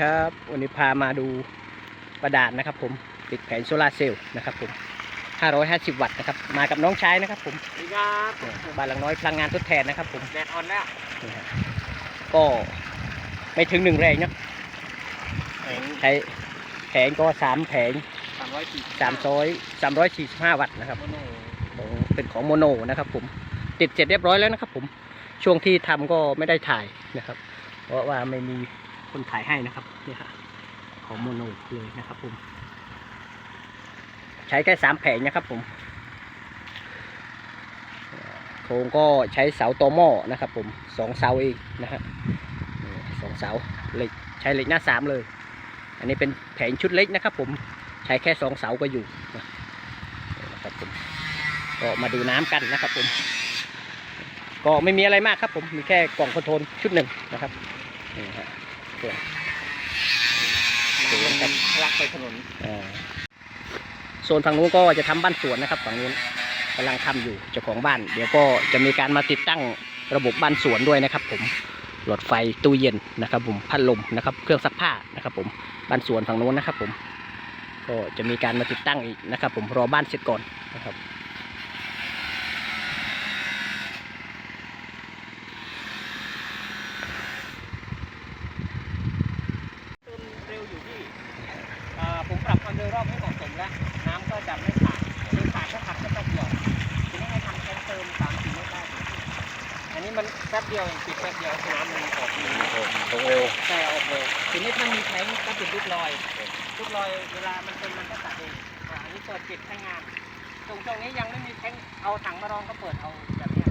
ครับ วันนี้พามาดูประดานนะครับผมติดแผงโซลาร์เซลล์นะครับผม 550 วัตต์นะครับ มากับน้องชายนะครับผมสวัสดีครับบ้านหลังน้อยพลังงานทดแทนนะครับผมแดดออนแล้วนี่ฮะก็ไม่ถึงหนึ่งแรงเนาะแผงใช้แผงก็สามแผงสามร้อยสี่สามร้อยสามร้อยสี่สิบห้าวัตต์นะครับโมโนของเป็นของโมโนนะครับผมติดเสร็จเรียบร้อยแล้วนะครับผมช่วงที่ทำก็ไม่ได้ถ่ายนะครับ เพราะว่าไม่มี คนถ่ายให้นะครับเนี่ยฮะของโมโนเลยนะครับผมใช้แค่สามแผงนะครับผมโครงก็ใช้เสาตอหม้อนะครับ ผมสองเสาเองนะฮะสองเสาเหล็กใช้เหล็กหน้าสามเลย อันนี้เป็นแผงชุดเล็กนะครับ ผมใช้แค่สองเสาก็อยู่นะครับผมก็มาดูน้ำกันนะครับผม ก็ไม่มีอะไรมากครับผมมีแค่กล่องคอนโทรลชุดหนึ่งนะครับนี่ฮะ ส่วนน้ำมันทะลักไปถนนโซนฝั่งนู้นก็จะทำบ้านสวนนะครับฝั่งนู้นกำลังทำอยู่เจ้าของบ้าน เดี๋ยวก็จะมีการมาติดตั้งระบบบ้านสวนด้วยนะครับ ผมหลอดไฟตู้เย็นนะครับ ผมพัดลมนะครับ เครื่องซักผ้านะครับ ผมบ้านสวนฝั่งนู้นนะครับ ผม ก็จะมีการมาติดตั้งอีกนะครับ ผมรอบ้านเสร็จก่อนนะครับ เติมเร็วอยู่ที่อ่าผมปรับความเร็วรอบให้เหมาะสม แล้วน้ำก็จะไม่ขาดหรือขาดก็ขัดก็แป๊บเดียวทีนี้ให้ทำแค่เติมสามสี่เมตรได้ อันนี้มันแป๊บเดียวเองปิดแป๊บเดียวน้ำมันออกดีตรงเร็วแต่ออกเร็วทีนี้ถ้ามีแทงก็ติดลูกลอยลูกลอยเวลามันเป็นมันก็ตัดเองอันนี้เปิดปิดใช้งาน ตรงช่วงนี้ยังไม่มีแทงเอาถังมารองก็เปิดเอาแบบนี้